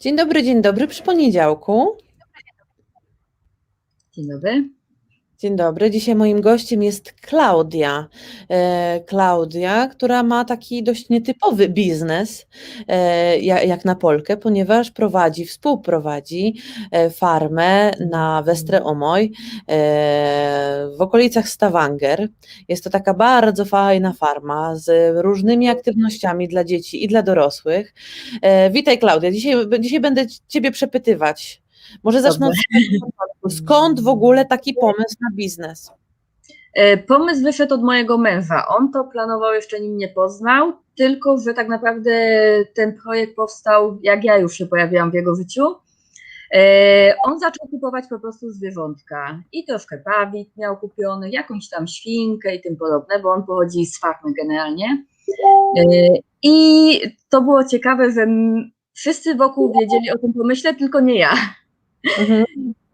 Dzień dobry, dzień dobry przy poniedziałku. Dzień dobry. Dzień dobry. Dzisiaj moim gościem jest Klaudia. E, Klaudia, która ma taki dość nietypowy biznes, e, ja- jak na Polkę, ponieważ prowadzi, współprowadzi e, farmę na Westre Omoj e, w okolicach Stavanger. Jest to taka bardzo fajna farma z różnymi aktywnościami dla dzieci i dla dorosłych. E, Witaj Klaudia. Dzisiaj, dzisiaj będę Ciebie przepytywać. Może zacznę od początku. Skąd w ogóle taki pomysł na biznes? E, Pomysł wyszedł od mojego męża. On to planował, jeszcze nim nie poznał, tylko że tak naprawdę ten projekt powstał, jak ja już się pojawiłam w jego życiu. E, On zaczął kupować po prostu zwierzątka i troszkę pawik miał kupiony, jakąś tam świnkę i tym podobne, bo on pochodzi z farmy generalnie. E, I to było ciekawe, że wszyscy wokół wiedzieli o tym pomyśle, tylko nie ja. Mhm.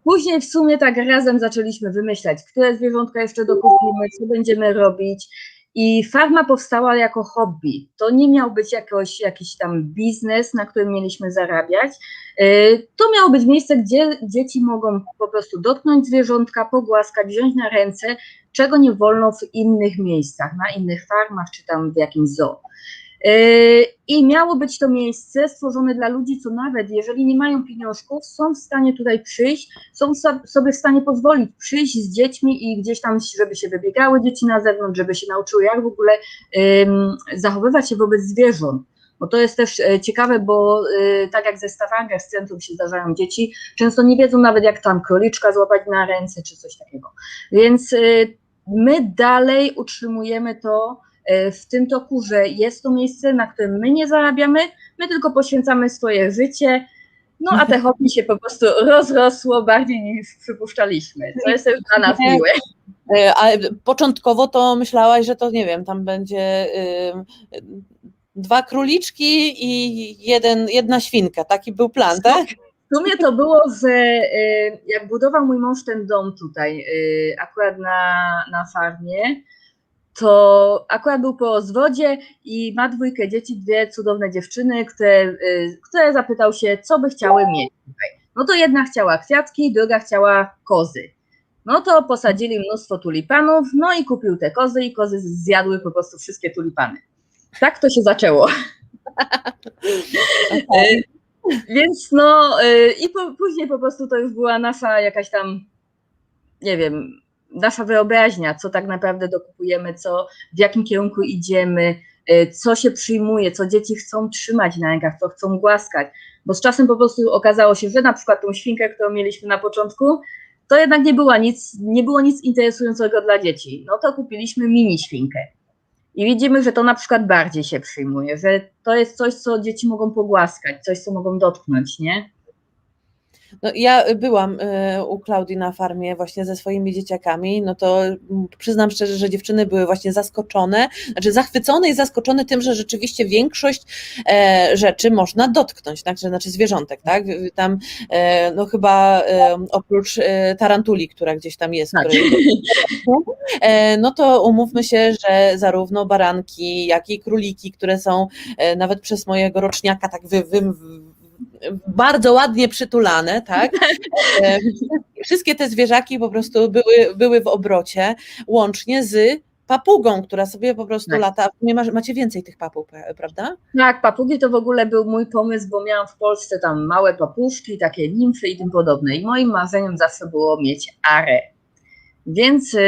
Później w sumie tak razem zaczęliśmy wymyślać, które zwierzątka jeszcze dokupimy, co będziemy robić. I farma powstała jako hobby. To nie miał być jakoś, jakiś tam biznes, na którym mieliśmy zarabiać. Yy, To miało być miejsce, gdzie dzieci mogą po prostu dotknąć zwierzątka, pogłaskać, wziąć na ręce, czego nie wolno w innych miejscach, na innych farmach czy tam w jakimś zoo. Yy, I miało być to miejsce stworzone dla ludzi, co nawet jeżeli nie mają pieniążków, są w stanie tutaj przyjść, są so- sobie w stanie pozwolić przyjść z dziećmi i gdzieś tam, żeby się wybiegały dzieci na zewnątrz, żeby się nauczyły, jak w ogóle zachowywać się wobec zwierząt. Bo to jest też e, ciekawe, bo y, tak jak ze Stavanger, z centrum się zdarzają dzieci, często nie wiedzą nawet, jak tam króliczka złapać na ręce, czy coś takiego. Więc my dalej utrzymujemy to e, w tym toku, że jest to miejsce, na którym my nie zarabiamy, my tylko poświęcamy swoje życie, no a te hobby się po prostu rozrosło bardziej niż przypuszczaliśmy, co jest też dla nas miłe. E, A początkowo to myślałaś, że to nie wiem, tam będzie ym, dwa króliczki i jeden, jedna świnka. Taki był plan, tak? W sumie to było, że e, jak budował mój mąż ten dom tutaj, e, akurat na, na farmie, to akurat był po rozwodzie i ma dwójkę dzieci, dwie cudowne dziewczyny, które, e, które zapytał się, co by chciały mieć tutaj. No to jedna chciała kwiatki, druga chciała kozy. No to posadzili mnóstwo tulipanów, no i kupił te kozy i kozy zjadły po prostu wszystkie tulipany. Tak to się zaczęło. Okej. Więc no y, i po, później po prostu to już była nasza jakaś tam, nie wiem, nasza wyobraźnia, co tak naprawdę dokupujemy, co, w jakim kierunku idziemy, y, co się przyjmuje, co dzieci chcą trzymać na rękach, co chcą głaskać. Bo z czasem po prostu okazało się, że na przykład tą świnkę, którą mieliśmy na początku, to jednak nie, była nic, nie było nic interesującego dla dzieci. No to kupiliśmy mini świnkę. I widzimy, że to na przykład bardziej się przyjmuje, że to jest coś, co dzieci mogą pogłaskać, coś, co mogą dotknąć, nie? No, ja byłam e, u Klaudii na farmie właśnie ze swoimi dzieciakami, no to mm, przyznam szczerze, że dziewczyny były właśnie zaskoczone, znaczy zachwycone i zaskoczone tym, że rzeczywiście większość e, rzeczy można dotknąć, tak? Znaczy zwierzątek, tak? Tam e, no chyba e, oprócz tarantuli, która gdzieś tam jest, Tak. której no to umówmy się, że zarówno baranki, jak i króliki, które są nawet przez mojego roczniaka tak wy, wy, bardzo ładnie przytulane, tak? E, Wszystkie te zwierzaki po prostu były, były w obrocie, łącznie z papugą, która sobie po prostu Tak. lata. Macie więcej tych papug, pra- prawda? Tak, papugi to w ogóle był mój pomysł, bo miałam w Polsce tam małe papuszki, takie nimfy i tym podobne. I moim marzeniem zawsze było mieć arę. Więc yy,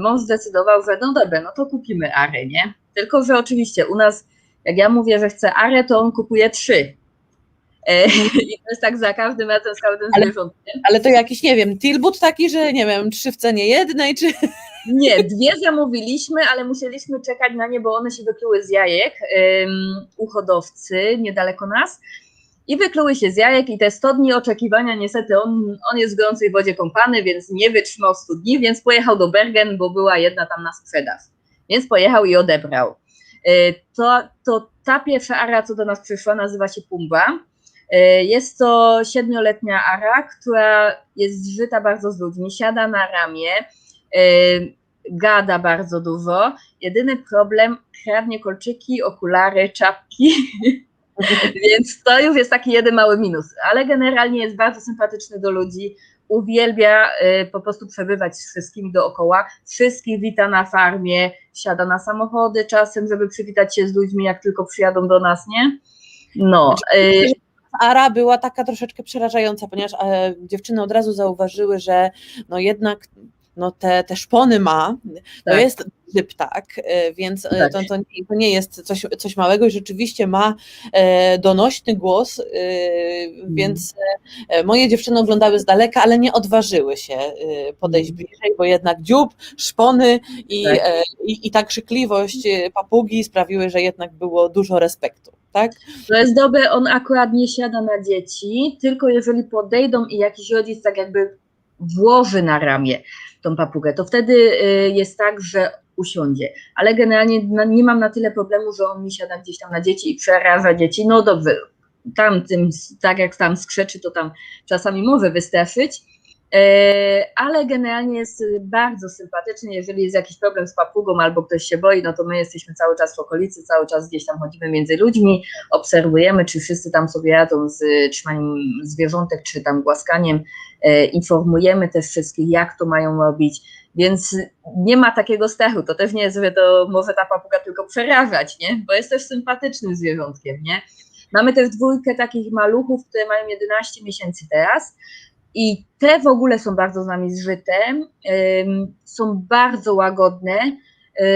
mąż zdecydował, że no dobra, no to kupimy arę, nie? Tylko, że oczywiście u nas, jak ja mówię, że chcę arę, to on kupuje trzy. E, I to jest tak za każdym razem z każdym Ale- zwierzątkiem. Ale to jakiś, nie wiem, tilbut taki, że nie wiem, trzy w cenie jednej, czy. Nie, dwie zamówiliśmy, ale musieliśmy czekać na nie, bo one się wykluły z jajek ym, u hodowcy niedaleko nas. I wykluły się z jajek i te 100 dni oczekiwania, niestety on, on jest w gorącej wodzie kąpany, więc nie wytrzymał 100 dni, więc pojechał do Bergen, bo była jedna tam na sprzedaż. Więc pojechał i odebrał. Y, To, to ta pierwsza ara, co do nas przyszła, nazywa się Pumba. Y, Jest to siedmioletnia ara, która jest zżyta bardzo z ludźmi, siada na ramię, y, gada bardzo dużo. Jedyny problem, kradnie kolczyki, okulary, czapki. Więc to już jest taki jeden mały minus, ale generalnie jest bardzo sympatyczny do ludzi, uwielbia y, po prostu przebywać z wszystkimi dookoła, wszystkich wita na farmie, siada na samochody czasem, żeby przywitać się z ludźmi, jak tylko przyjadą do nas, nie? No, y, Ara była taka troszeczkę przerażająca, ponieważ e, dziewczyny od razu zauważyły, że no jednak no te, te szpony ma, to Tak. jest duży ptak, e, więc e, Tak. to, to, nie- to nie jest coś, coś małego i rzeczywiście ma donośny głos, Mhm. więc e, moje dziewczyny oglądały z daleka, ale nie odważyły się podejść Mhm. bliżej, bo jednak dziób, szpony i, Tak. i, i ta krzykliwość papugi sprawiły, że jednak było dużo respektu, tak? To jest dobre, on akurat nie siada na dzieci, tylko jeżeli podejdą i jakiś rodzic tak jakby włoży na ramię tą papugę, to wtedy y, jest tak, że usiądzie. Ale generalnie nie mam na tyle problemu, że on mi siada gdzieś tam na dzieci i przeraża dzieci. No dobrze, tam tym, tak jak tam skrzeczy, to tam czasami może wystraszyć. E, ale generalnie jest bardzo sympatyczny. Jeżeli jest jakiś problem z papugą albo ktoś się boi, no to my jesteśmy cały czas w okolicy, cały czas gdzieś tam chodzimy między ludźmi, obserwujemy, czy wszyscy tam sobie radzą z trzymaniem zwierzątek, czy tam głaskaniem. E, informujemy też wszystkich, jak to mają robić. Więc nie ma takiego strachu. To też nie jest, że to może ta papuga tylko przerażać, nie? Bo jest też sympatycznym zwierzątkiem, nie? Mamy też dwójkę takich maluchów, które mają 11 miesięcy teraz. I te w ogóle są bardzo z nami zżyte, są bardzo łagodne yy,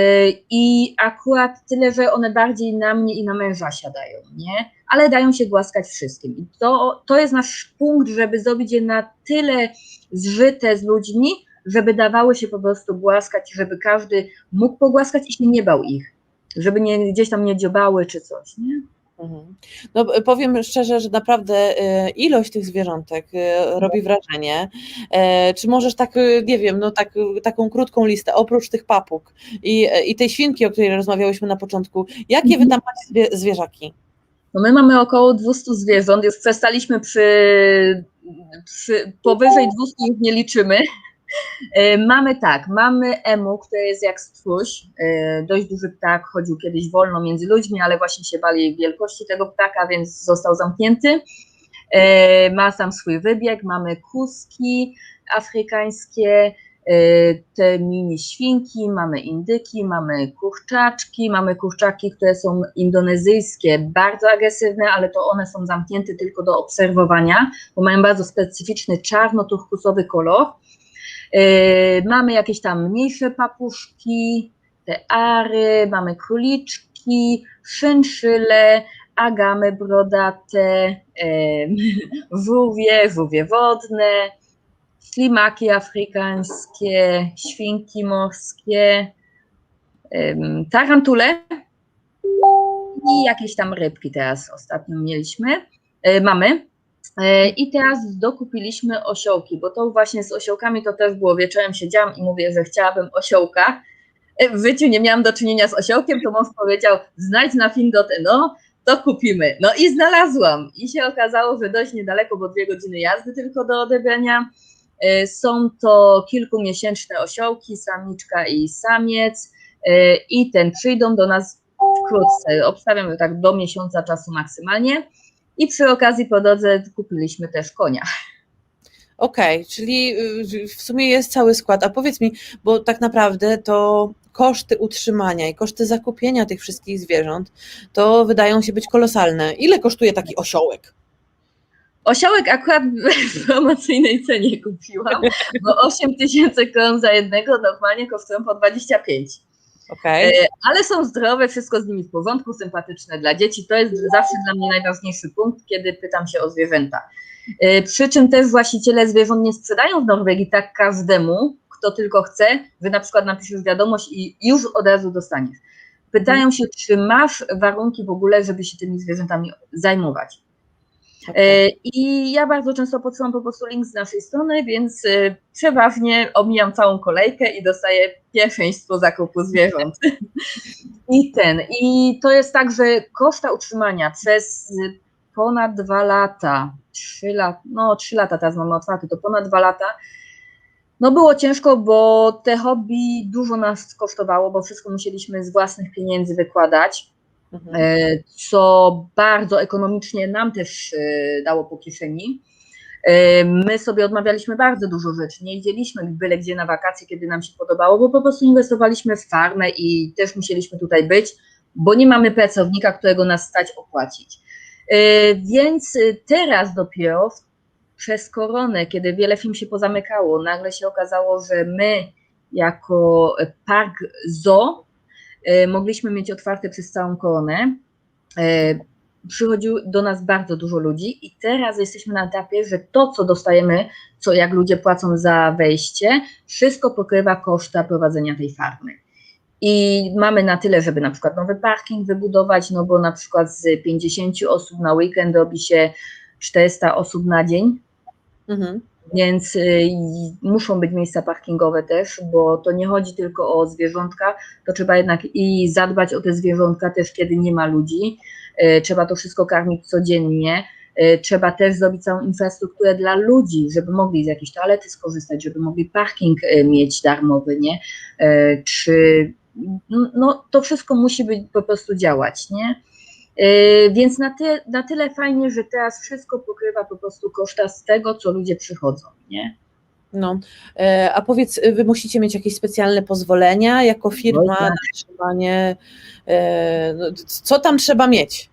i akurat tyle, że one bardziej na mnie i na męża siadają, nie? Ale dają się głaskać wszystkim. I to, to jest nasz punkt, żeby zrobić je na tyle zżyte z ludźmi, żeby dawały się po prostu głaskać, żeby każdy mógł pogłaskać i się nie bał ich, żeby nie, gdzieś tam nie dziobały czy coś, nie? Mhm. No, p- powiem szczerze, że naprawdę e, ilość tych zwierzątek e, robi wrażenie. E, Czy możesz tak, e, nie wiem, no tak, e, taką krótką listę, oprócz tych papug i, e, i tej świnki, o której rozmawiałyśmy na początku, jakie wy tam macie zwie, zwierzaki? No my mamy około 200 zwierząt, już przestaliśmy przy, przy powyżej 200 już nie liczymy. E, Mamy tak, mamy emu, który jest jak stwórz, e, dość duży ptak, chodził kiedyś wolno między ludźmi, ale właśnie się bali wielkości tego ptaka, więc został zamknięty. E, Ma sam swój wybieg, mamy kuski afrykańskie, te mini świnki, mamy indyki, mamy kurczaczki, mamy kurczaki, które są indonezyjskie, bardzo agresywne, ale to one są zamknięte tylko do obserwowania, bo mają bardzo specyficzny czarno-turkusowy kolor. Yy, mamy jakieś tam mniejsze papuszki, te ary, mamy króliczki, szynszyle, agamy brodate, yy, żółwie, żółwie wodne, ślimaki afrykańskie, świnki morskie, tarantule i jakieś tam rybki teraz ostatnio mieliśmy, yy, mamy. E, I teraz dokupiliśmy osiołki, bo to właśnie z osiołkami to też było. Wieczorem siedziałam i mówię, że chciałabym osiołka. E, W życiu nie miałam do czynienia z osiołkiem, to mąż powiedział, znajdź na Findotę, no to kupimy. No i znalazłam. I się okazało, że dość niedaleko, bo dwie godziny jazdy tylko do odebrania. E, Są to kilkumiesięczne osiołki, samiczka i samiec. I ten przyjdą do nas wkrótce. Obstawiam, tak do miesiąca czasu maksymalnie. I przy okazji po drodze kupiliśmy też konia. Okej, czyli y, w sumie jest cały skład. A powiedz mi, bo tak naprawdę to koszty utrzymania i koszty zakupienia tych wszystkich zwierząt to wydają się być kolosalne. Ile kosztuje taki osiołek? Osiołek akurat w promocyjnej cenie kupiłam, bo 8 tysięcy kron za jednego normalnie kosztują po 25. Okej. E, Ale są zdrowe, wszystko z nimi w porządku, sympatyczne dla dzieci. To jest zawsze dla mnie najważniejszy punkt, kiedy pytam się o zwierzęta. E, Przy czym też właściciele zwierząt nie sprzedają w Norwegii tak każdemu, kto tylko chce, że na przykład napiszesz wiadomość i już od razu dostaniesz. Pytają się, czy masz warunki w ogóle, żeby się tymi zwierzętami zajmować. E, I ja bardzo często podsyłam po prostu link z naszej strony, więc e, przeważnie omijam całą kolejkę i dostaję pierwszeństwo zakupu zwierząt. I ten, i to jest tak, że koszta utrzymania przez ponad dwa lata, trzy lata, no trzy lata teraz mamy otwarte, to ponad dwa lata, no było ciężko, bo te hobby dużo nas kosztowało, bo wszystko musieliśmy z własnych pieniędzy wykładać. Mhm. e, co bardzo ekonomicznie nam też e, dało po kieszeni. E, My sobie odmawialiśmy bardzo dużo rzeczy, nie jeździliśmy byle gdzie na wakacje, kiedy nam się podobało, bo po prostu inwestowaliśmy w farmę i też musieliśmy tutaj być, bo nie mamy pracownika, którego nas stać opłacić. Więc teraz dopiero przez koronę, kiedy wiele firm się pozamykało, nagle się okazało, że my jako park zoo mogliśmy mieć otwarte przez całą koronę. E, Przychodziło do nas bardzo dużo ludzi i teraz jesteśmy na etapie, że to, co dostajemy, co jak ludzie płacą za wejście, wszystko pokrywa koszta prowadzenia tej farmy. I mamy na tyle, żeby na przykład nowy parking wybudować, no bo na przykład z 50 osób na weekend robi się 400 osób na dzień, Mhm. Więc y, muszą być miejsca parkingowe też, bo to nie chodzi tylko o zwierzątka, to trzeba jednak i zadbać o te zwierzątka też, kiedy nie ma ludzi. Y, Trzeba to wszystko karmić codziennie. Y, Trzeba też zrobić całą infrastrukturę dla ludzi, żeby mogli z jakiejś toalety skorzystać, żeby mogli parking mieć darmowy, nie? Czy no, no, to wszystko musi być po prostu działać, nie? Yy, Więc na, ty, na tyle fajnie, że teraz wszystko pokrywa po prostu koszta z tego, co ludzie przychodzą, nie? No, e, a powiedz, y, wy musicie mieć jakieś specjalne pozwolenia jako firma tak. na trzymanie, e, no, co tam trzeba mieć?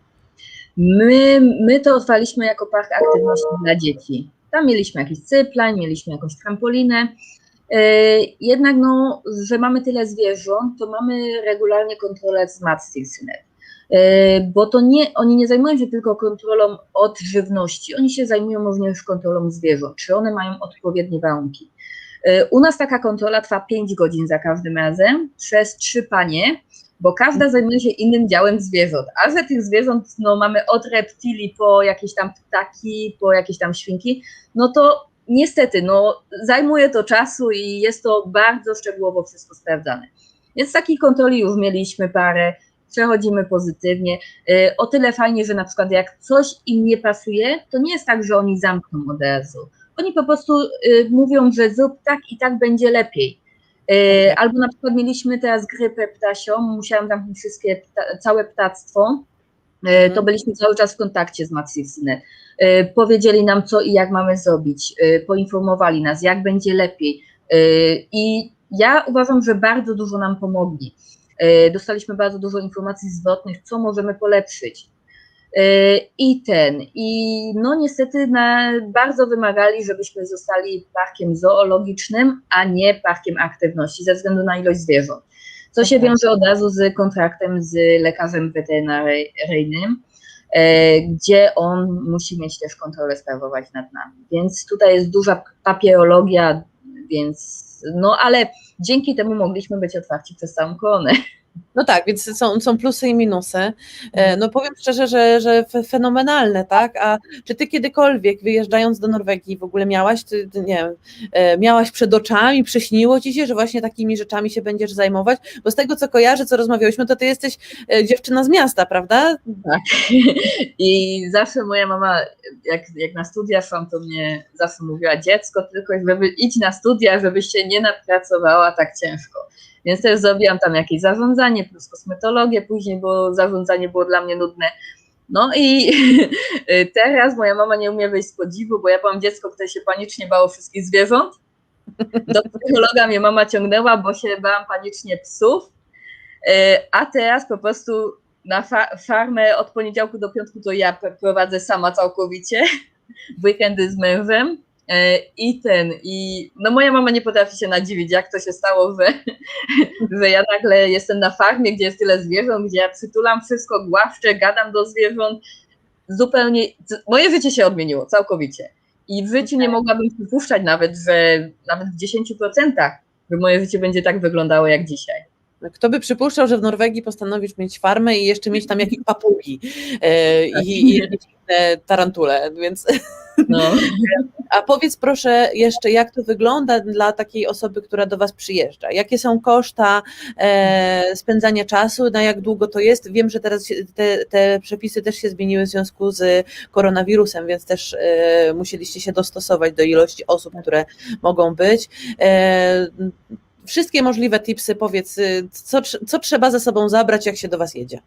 My, my to otwarliśmy jako park aktywności dla dzieci. Tam mieliśmy jakiś cyplań, mieliśmy jakąś trampolinę. Jednak, no, że mamy tyle zwierząt, to mamy regularnie kontrolę z Matstillsynet. Bo to nie, oni nie zajmują się tylko kontrolą odżywności, oni się zajmują również kontrolą zwierząt, czy one mają odpowiednie warunki. Yy, U nas taka kontrola trwa 5 godzin za każdym razem przez trzy panie, bo każda zajmuje się innym działem zwierząt, a że tych zwierząt no, mamy od reptilii po jakieś tam ptaki, po jakieś tam świnki, no to niestety no, zajmuje to czasu i jest to bardzo szczegółowo wszystko sprawdzane. Więc takich kontroli już mieliśmy parę, przechodzimy pozytywnie. Yy, O tyle fajnie, że na przykład jak coś im nie pasuje, to nie jest tak, że oni zamkną od razu. Oni po prostu yy, mówią, że zrób tak i tak będzie lepiej. Yy, Albo na przykład mieliśmy teraz grypę ptasią, musiałam zamknąć wszystkie, pta, całe ptactwo, Yy, to Mhm. byliśmy cały czas w kontakcie z Maxisynet. Yy, Powiedzieli nam, co i jak mamy zrobić, poinformowali nas, jak będzie lepiej. I ja uważam, że bardzo dużo nam pomogli. Yy, Dostaliśmy bardzo dużo informacji zwrotnych, co możemy polepszyć. Yy, I ten, i no niestety na, bardzo wymagali, żebyśmy zostali parkiem zoologicznym, a nie parkiem aktywności, ze względu na ilość zwierząt. Co się wiąże od razu z kontraktem z lekarzem weterynaryjnym, e, gdzie on musi mieć też kontrolę sprawować nad nami. Więc tutaj jest duża papierologia, więc no ale dzięki temu mogliśmy być otwarci przez całą koronę. No tak, więc są, są plusy i minusy. E, No powiem szczerze, że, że fe- fenomenalne, tak? A czy ty kiedykolwiek wyjeżdżając do Norwegii w ogóle miałaś, ty, nie e, miałaś przed oczami, przyśniło ci się, że właśnie takimi rzeczami się będziesz zajmować? Bo z tego co kojarzę, co rozmawiałyśmy, to ty jesteś e, dziewczyna z miasta, prawda? Tak. I zawsze moja mama, jak, jak na studia szłam, to mnie zawsze mówiła, dziecko, tylko żeby idź na studia, żebyś się nie napracowała tak ciężko. Więc też zrobiłam tam jakieś zarządzanie plus kosmetologię później, bo zarządzanie było dla mnie nudne. No i teraz moja mama nie umie wyjść z podziwu, bo ja byłam dziecko, które się panicznie bało wszystkich zwierząt. Do psychologa mnie mama ciągnęła, bo się bałam panicznie psów. E, A teraz po prostu na fa- farmę od poniedziałku do piątku to ja prowadzę sama całkowicie. W weekendy z mężem. E, I ten, i no moja mama nie potrafi się nadziwić, jak to się stało, że, że ja nagle jestem na farmie, gdzie jest tyle zwierząt, gdzie ja przytulam wszystko, głaszczę, gadam do zwierząt. Zupełnie, moje życie się odmieniło całkowicie. I w życiu nie mogłabym przypuszczać nawet, że nawet w 10%, że moje życie będzie tak wyglądało jak dzisiaj. Kto by przypuszczał, że w Norwegii postanowisz mieć farmę i jeszcze mieć tam jakieś papugi e, i, i inne tarantule, więc No. A powiedz proszę jeszcze, jak to wygląda dla takiej osoby, która do Was przyjeżdża? Jakie są koszta e, spędzania czasu, na jak długo to jest? Wiem, że teraz te, te przepisy też się zmieniły w związku z koronawirusem, więc też e, musieliście się dostosować do ilości osób, które mogą być. E, wszystkie możliwe tipsy, powiedz, co, co trzeba ze sobą zabrać, jak się do Was jedzie?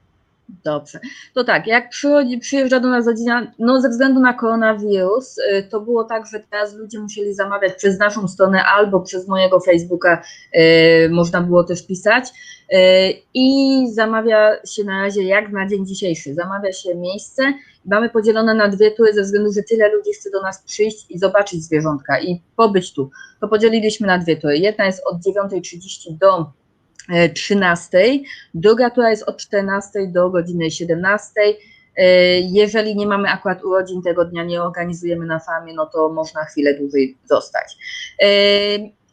Dobrze. To tak, jak przychodzi, przyjeżdża do nas rodzina, no ze względu na koronawirus, y, to było tak, że teraz ludzie musieli zamawiać przez naszą stronę albo przez mojego Facebooka, y, można było też pisać. y, I zamawia się na razie jak na dzień dzisiejszy, zamawia się miejsce. Mamy podzielone na dwie tury ze względu, że tyle ludzi chce do nas przyjść i zobaczyć zwierzątka i pobyć tu. To podzieliliśmy na dwie tury. Jedna jest od 9.30 do 13, druga tura jest od 14 do godziny 17. E, Jeżeli nie mamy akurat urodzin tego dnia, nie organizujemy na farmie, no to można chwilę dłużej zostać. E,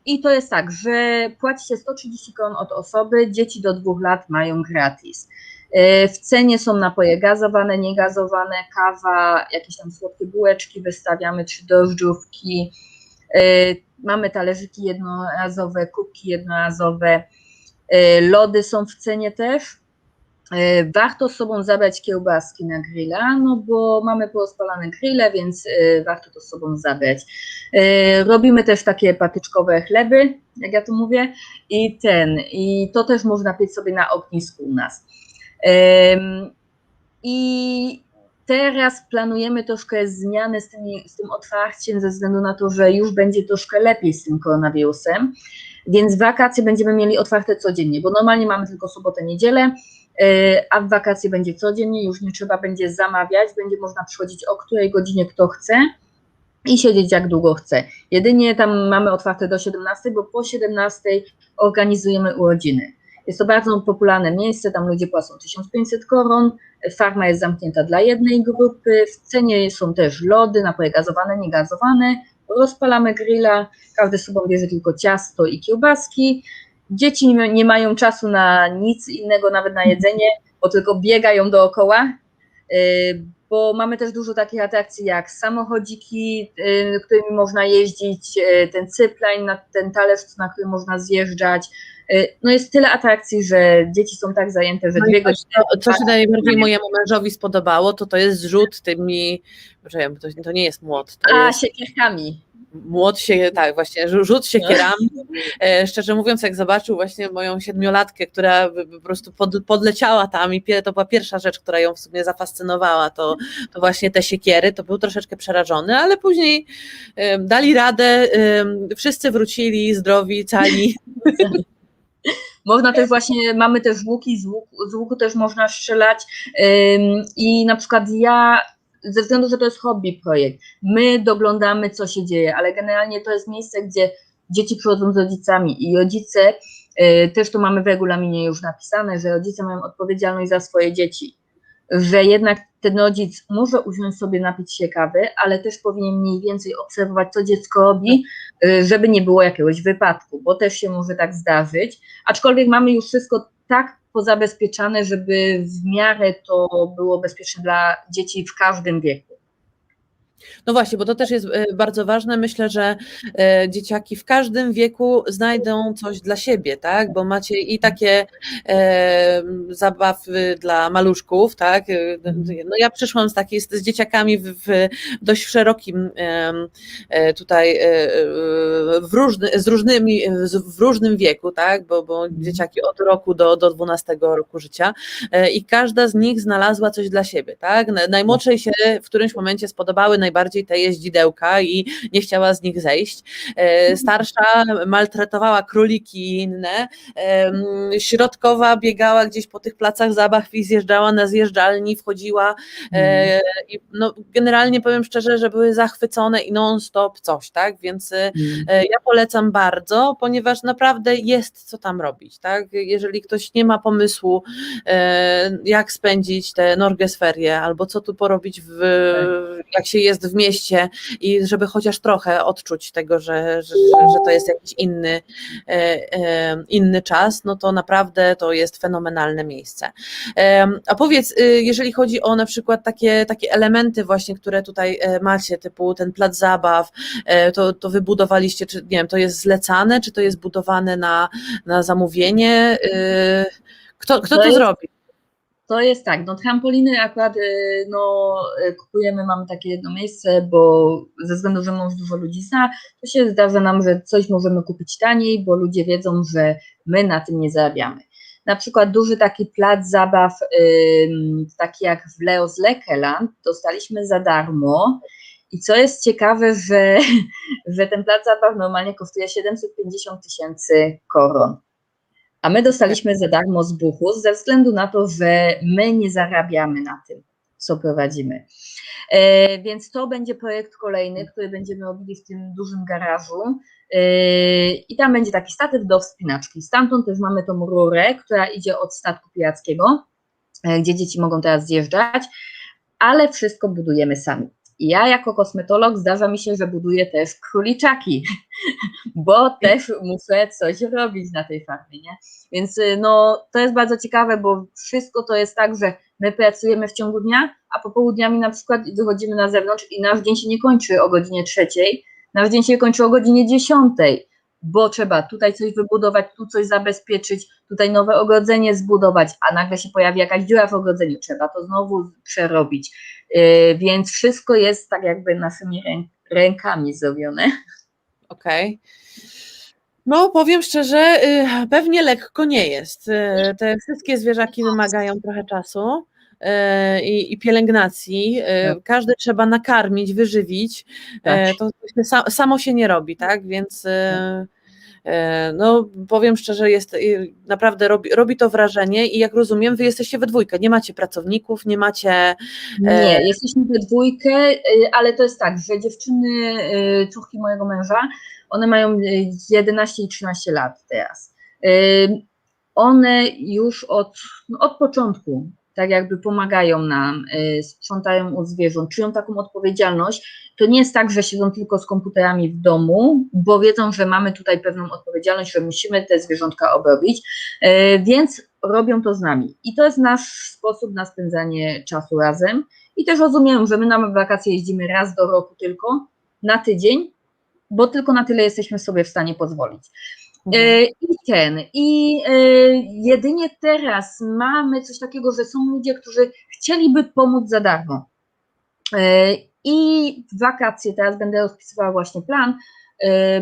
I to jest tak, że płaci się 130 kron od osoby, dzieci do dwóch lat mają gratis. E, W cenie są napoje gazowane, niegazowane, kawa, jakieś tam słodkie bułeczki wystawiamy, czy drożdżówki. Mamy talerzyki jednorazowe, kubki jednorazowe, Lody są w cenie też. E, Warto z sobą zabrać kiełbaski na grilla, no bo mamy porozpalane grille, więc e, warto to z sobą zabrać. E, Robimy też takie patyczkowe chleby, jak ja to mówię, i ten, i to też można piec sobie na ognisku u nas. I teraz planujemy troszkę zmiany z, tymi, z tym otwarciem, ze względu na to, że już będzie troszkę lepiej z tym koronawirusem. Więc wakacje będziemy mieli otwarte codziennie, bo normalnie mamy tylko sobotę, niedzielę, yy, a w wakacje będzie codziennie, już nie trzeba będzie zamawiać, będzie można przychodzić o której godzinie kto chce i siedzieć jak długo chce. Jedynie tam mamy otwarte do 17, bo po 17 organizujemy urodziny. Jest to bardzo popularne miejsce, tam ludzie płacą 1500 koron, farma jest zamknięta dla jednej grupy, w cenie są też lody, napoje gazowane, niegazowane, rozpalamy grilla, każdy sobą bierze tylko ciasto i kiełbaski. Dzieci nie, mają czasu na nic innego, nawet na jedzenie, bo tylko biegają dookoła. Yy, Bo mamy też dużo takich atrakcji jak samochodziki, yy, którymi można jeździć, yy, ten na ten talerz, na którym można zjeżdżać. Yy, No jest tyle atrakcji, że dzieci są tak zajęte, że No dwie godziny. co, co się najbardziej mojemu mężowi spodobało, to to jest rzut tymi, to, to nie jest młot, to A, jest siekierkami. młot się, tak właśnie, rzu- rzut siekierami. E, szczerze mówiąc, jak zobaczył właśnie moją siedmiolatkę, która po prostu pod, podleciała tam i to była pierwsza rzecz, która ją w sumie zafascynowała, to, to właśnie te siekiery, to był troszeczkę przerażony, ale później e, dali radę, e, wszyscy wrócili zdrowi, cali. Można też właśnie, mamy też łuki, z łuku, z łuku też można strzelać i na przykład ja, ze względu, że to jest hobby projekt, my doglądamy co się dzieje, ale generalnie to jest miejsce, gdzie dzieci przychodzą z rodzicami i rodzice, y, też to mamy w regulaminie już napisane, że rodzice mają odpowiedzialność za swoje dzieci, że jednak ten rodzic może usiąść sobie napić się kawy, ale też powinien mniej więcej obserwować, co dziecko robi, y, żeby nie było jakiegoś wypadku, bo też się może tak zdarzyć aczkolwiek mamy już wszystko tak pozabezpieczane, żeby w miarę to było bezpieczne dla dzieci w każdym wieku. No właśnie, bo to też jest e, bardzo ważne. Myślę, że e, dzieciaki w każdym wieku znajdą coś dla siebie, tak? Bo macie i takie e, zabawy dla maluszków, tak? No ja przyszłam z takiej, z, dzieciakami w, dość szerokim tutaj w różny, z różnymi, w różnym wieku, tak? Bo, bo dzieciaki od roku do, do 12 roku życia i każda z nich znalazła coś dla siebie, tak? Na- Najmłodszej się w którymś momencie spodobały najbardziej te jeździdełka i nie chciała z nich zejść. E, Starsza maltretowała króliki i inne. Środkowa biegała gdzieś po tych placach zabaw i zjeżdżała na zjeżdżalni, wchodziła e, i no, generalnie powiem szczerze, że były zachwycone i non-stop coś, tak? Więc e, E, Ja polecam bardzo, ponieważ naprawdę jest co tam robić, tak? Jeżeli ktoś nie ma pomysłu, jak spędzić te Norgesferie, albo co tu porobić, w, jak się jest w mieście i żeby chociaż trochę odczuć tego, że, że, że to jest jakiś inny, e, e, inny czas, no to naprawdę to jest fenomenalne miejsce. A powiedz, y, jeżeli chodzi o na przykład takie, takie elementy właśnie, które tutaj e, macie, typu ten plac zabaw, to, to wybudowaliście, czy nie wiem, to jest zlecane, czy to jest budowane na, na zamówienie? Y, Kto, kto To to jest- zrobi? To jest tak, no trampoliny akurat y, no, y, kupujemy, mamy takie jedno miejsce, bo ze względu, że mąż dużo ludzi zna, to się zdarza nam, że coś możemy kupić taniej, bo ludzie wiedzą, że my na tym nie zarabiamy. na przykład duży taki plac zabaw, taki jak w Leos Lekeland, dostaliśmy za darmo. I co jest ciekawe, że, że ten plac zabaw normalnie kosztuje 750 tysięcy koron. A my dostaliśmy za darmo z Buchus ze względu na to, że my nie zarabiamy na tym, co prowadzimy. E, więc to będzie projekt kolejny, który będziemy robili w tym dużym garażu. E, I tam będzie taki statyw do wspinaczki. Stamtąd też mamy tą rurę, która idzie od statku pirackiego, e, gdzie dzieci mogą teraz zjeżdżać, ale wszystko budujemy sami. Ja jako kosmetolog zdarza mi się, że buduję też króliczaki, bo też muszę coś robić na tej farmie, nie? Więc y, no, to jest bardzo ciekawe, bo wszystko to jest tak, że my pracujemy w ciągu dnia, a popołudniami na przykład wychodzimy na zewnątrz i nasz dzień się nie kończy o godzinie trzeciej, nasz dzień się kończy o godzinie dziesiątej, bo trzeba tutaj coś wybudować, tu coś zabezpieczyć, tutaj nowe ogrodzenie zbudować, a nagle się pojawi jakaś dziura w ogrodzeniu, trzeba to znowu przerobić. Yy, więc wszystko jest tak jakby naszymi ręk rękami zrobione. Okej. No, powiem szczerze, y, pewnie lekko nie jest. Y, Te wszystkie zwierzaki wymagają trochę czasu y, i, i pielęgnacji. Y, Tak. Każdy trzeba nakarmić, wyżywić. Tak. Y, To się sa- samo się nie robi, tak? Więc y, no, powiem szczerze, jest naprawdę robi, robi to wrażenie i jak rozumiem, wy jesteście we dwójkę, nie macie pracowników, nie macie. Nie, jesteśmy we dwójkę, ale to jest tak, że dziewczyny, córki mojego męża, one mają y, 11 i 13 lat teraz. One już od, no, od początku tak jakby pomagają nam, y, sprzątają od zwierząt, czują taką odpowiedzialność. To nie jest tak, że siedzą tylko z komputerami w domu, bo wiedzą, że mamy tutaj pewną odpowiedzialność, że musimy te zwierzątka obrobić, y, więc robią to z nami. I to jest nasz sposób na spędzanie czasu razem. I też rozumiem, że my na wakacje jeździmy raz do roku tylko, na tydzień, bo tylko na tyle jesteśmy sobie w stanie pozwolić. E, I ten, i e, jedynie teraz mamy coś takiego, że są ludzie, którzy chcieliby pomóc za darmo. E, I w wakacje teraz będę rozpisywała właśnie plan,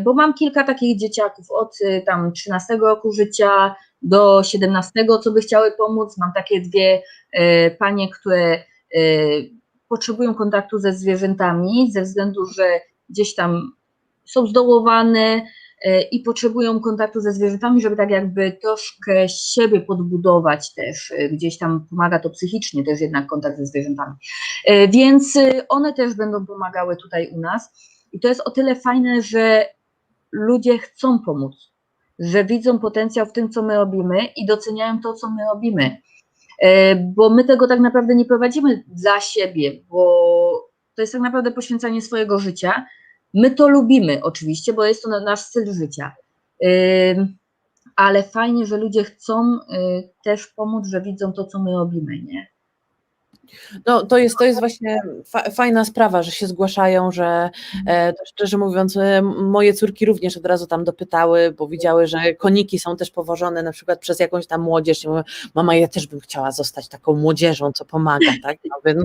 bo mam kilka takich dzieciaków od tam 13 roku życia do 17, co by chciały pomóc. Mam takie dwie panie, które potrzebują kontaktu ze zwierzętami ze względu, że gdzieś tam są zdołowane i potrzebują kontaktu ze zwierzętami, żeby tak jakby troszkę siebie podbudować też, e, gdzieś tam pomaga to psychicznie też jednak kontakt ze zwierzętami. E, Więc e, one też będą pomagały tutaj u nas i to jest o tyle fajne, że ludzie chcą pomóc, że widzą potencjał w tym, co my robimy i doceniają to, co my robimy. E, Bo my tego tak naprawdę nie prowadzimy dla siebie, bo to jest tak naprawdę poświęcanie swojego życia. My to lubimy oczywiście, bo jest to na- nasz styl życia. Ale fajnie, że ludzie chcą y, też pomóc, że widzą to, co my robimy, nie? No, to jest, to jest właśnie fa fajna sprawa, że się zgłaszają, że e, to szczerze mówiąc, e, moje córki również od razu tam dopytały, bo widziały, że koniki są też powożone na przykład przez jakąś tam młodzież. I mówią, mama, ja też bym chciała zostać taką młodzieżą, co pomaga, tak? No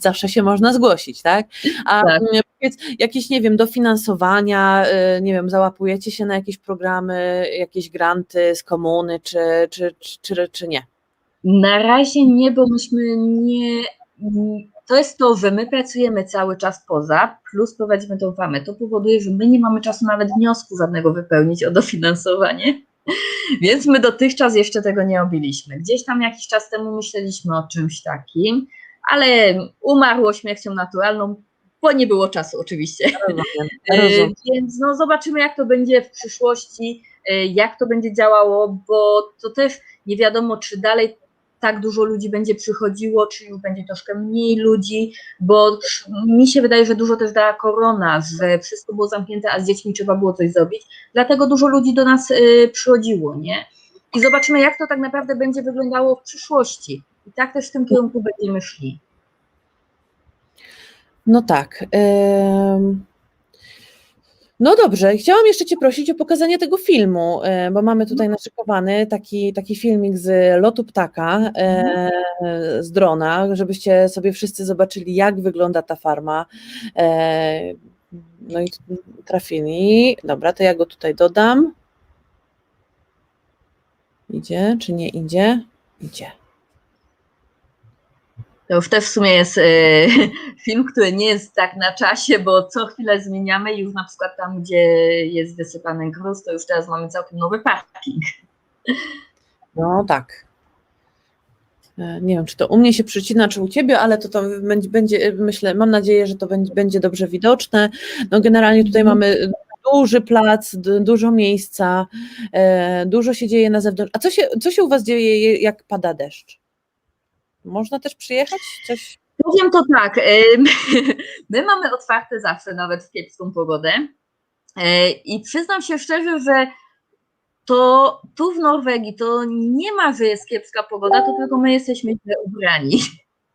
zawsze się można zgłosić, tak? A Tak. mm, powiedz, jakieś, nie wiem, dofinansowania, e, nie wiem, załapujecie się na jakieś programy, jakieś granty z komuny, czy, czy, czy, czy, czy nie? Na razie nie, bo myśmy nie. To jest to, że my pracujemy cały czas poza, plus prowadzimy tą famę. To powoduje, że my nie mamy czasu nawet wniosku żadnego wypełnić o dofinansowanie. Więc my dotychczas jeszcze tego nie robiliśmy. Gdzieś tam jakiś czas temu myśleliśmy o czymś takim, ale umarło śmiercią naturalną, bo nie było czasu oczywiście. Rozumiem, E, rozumiem. Więc no zobaczymy, jak to będzie w przyszłości, e, jak to będzie działało, bo to też nie wiadomo, czy dalej tak dużo ludzi będzie przychodziło, czy już będzie troszkę mniej ludzi, bo mi się wydaje, że dużo też dała korona, że wszystko było zamknięte, a z dziećmi trzeba było coś zrobić, dlatego dużo ludzi do nas e, przychodziło, nie? I zobaczymy, jak to tak naprawdę będzie wyglądało w przyszłości. I tak też w tym kierunku będziemy szli. No tak. No dobrze, chciałam jeszcze Cię prosić o pokazanie tego filmu, e, bo mamy tutaj naszykowany taki, taki filmik z lotu ptaka, e, z drona, żebyście sobie wszyscy zobaczyli, jak wygląda ta farma. E, No i trafili. Dobra, to ja go tutaj dodam. Idzie, czy nie idzie? Idzie. To już też w sumie jest e, film, który nie jest tak na czasie, bo co chwilę zmieniamy. Już na przykład tam, gdzie jest wysypany gruz, to już teraz mamy całkiem nowy parking. No tak. E, Nie wiem, czy to u mnie się przycina, czy u ciebie, ale to, to będzie, będzie, myślę, mam nadzieję, że to będzie, dobrze widoczne. No generalnie tutaj Mhm. mamy duży plac, dużo miejsca, e, dużo się dzieje na zewnątrz. A co się, co się u was dzieje, jak pada deszcz? Można też przyjechać? Coś? Powiem to tak, e, my mamy otwarte zawsze, nawet w kiepską pogodę. E, I przyznam się szczerze, że to tu w Norwegii to nie ma, że jest kiepska pogoda, to tylko my jesteśmy źle ubrani.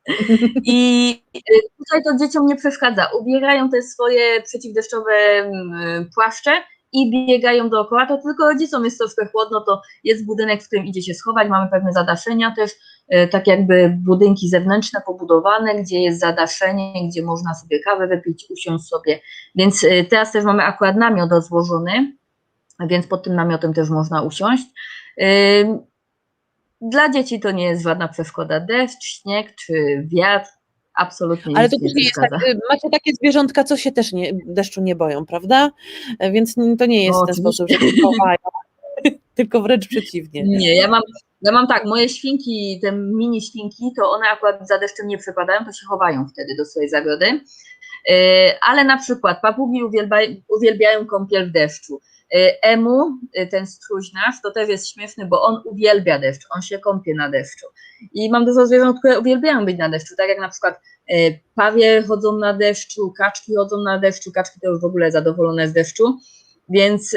I e, tutaj to dzieciom nie przeszkadza. Ubierają te swoje przeciwdeszczowe mm, płaszcze i biegają dookoła. To tylko dzieciom jest troszkę chłodno, to jest budynek, w którym idzie się schować. Mamy pewne zadaszenia też, e, tak jakby budynki zewnętrzne pobudowane, gdzie jest zadaszenie, gdzie można sobie kawę wypić, usiąść sobie. Więc e, teraz też mamy akurat namiot rozłożony, więc pod tym namiotem też można usiąść. Dla dzieci to nie jest żadna przeszkoda. Deszcz, śnieg czy wiatr absolutnie Ale to też nie jest tak, y, macie takie zwierzątka, co się też nie, deszczu nie boją, prawda? E, Więc to nie jest No, ten sposób, że się chowają, tylko wręcz przeciwnie. Nie, ja mam, ja mam tak, moje świnki, te mini świnki, to one akurat za deszczem nie przepadają, to się chowają wtedy do swojej zagrody. Yy, ale na przykład papugi uwielbiają, uwielbiają kąpiel w deszczu. Yy, Emu, yy, ten stróż nasz, to też jest śmieszny, bo on uwielbia deszcz, on się kąpie na deszczu. I mam dużo zwierząt, które uwielbiają być na deszczu, tak jak na przykład yy, pawie chodzą na deszczu, kaczki chodzą na deszczu, kaczki to już w ogóle zadowolone z deszczu, więc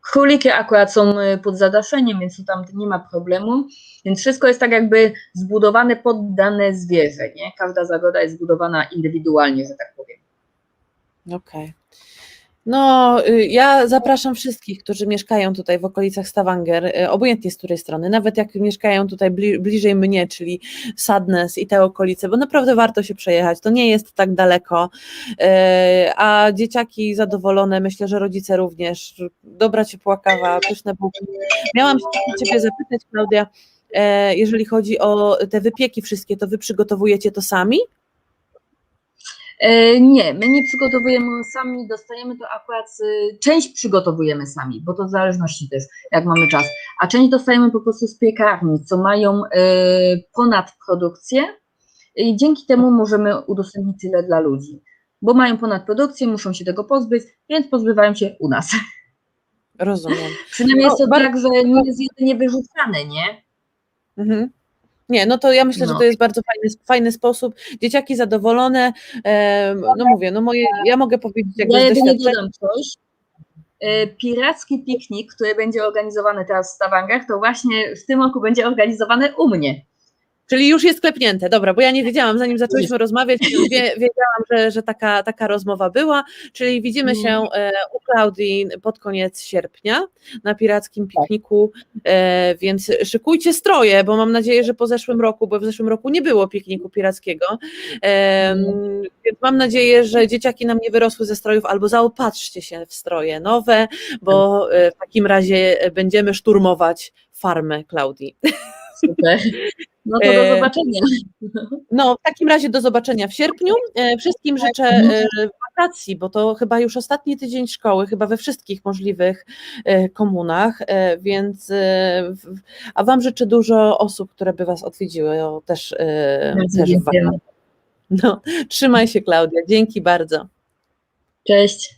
Króliki akurat są y, pod zadaszeniem, więc tam nie ma problemu. Więc wszystko jest tak jakby zbudowane pod dane zwierzę, nie? Każda zagroda jest zbudowana indywidualnie, że tak powiem. Okej. No, y, ja zapraszam wszystkich, którzy mieszkają tutaj w okolicach Stavanger, y, obojętnie z której strony, nawet jak mieszkają tutaj bli, bliżej mnie, czyli Sadness i te okolice, bo naprawdę warto się przejechać, to nie jest tak daleko, y, a dzieciaki zadowolone, myślę, że rodzice również, dobra ciepła kawa, pyszne bułki. Miałam się Ciebie zapytać, Klaudia, e, jeżeli chodzi o te wypieki wszystkie, to Wy przygotowujecie to sami? E, nie, my nie przygotowujemy sami, dostajemy to akurat, z, część przygotowujemy sami, bo to w zależności też, jak mamy czas, a część dostajemy po prostu z piekarni, co mają e, ponadprodukcję i dzięki temu możemy udostępnić tyle dla ludzi, bo mają ponadprodukcję, muszą się tego pozbyć, więc pozbywają się u nas. Rozumiem. Przynajmniej No, jest to bar- tak, że nie jest jedynie wyrzucane, nie? Mhm. Nie, no to ja myślę, że No. to jest bardzo fajny, fajny sposób. Dzieciaki zadowolone. no mówię, no moje, ja mogę powiedzieć jakby Ja jedynie dodam coś. E, Piracki piknik, który będzie organizowany teraz w Stavanger, to właśnie w tym roku będzie organizowany u mnie. Czyli już jest klepnięte, dobra, bo ja nie wiedziałam, zanim zaczęliśmy rozmawiać, wie, wiedziałam, że, że taka, taka rozmowa była, czyli widzimy się e, u Klaudii pod koniec sierpnia na pirackim pikniku, e, więc szykujcie stroje, bo mam nadzieję, że po zeszłym roku, bo w zeszłym roku nie było pikniku pirackiego, e, więc mam nadzieję, że dzieciaki nam nie wyrosły ze strojów, albo zaopatrzcie się w stroje nowe, bo w takim razie będziemy szturmować farmę Klaudii. Super. No to do E, zobaczenia. No, w takim razie do zobaczenia w sierpniu. E, Wszystkim życzę e, wakacji, bo to chyba już ostatni tydzień szkoły, chyba we wszystkich możliwych komunach, więc a Wam życzę dużo osób, które by Was odwiedziły, o, też, też w wakacje. No, trzymaj się Klaudia, dzięki bardzo. Cześć.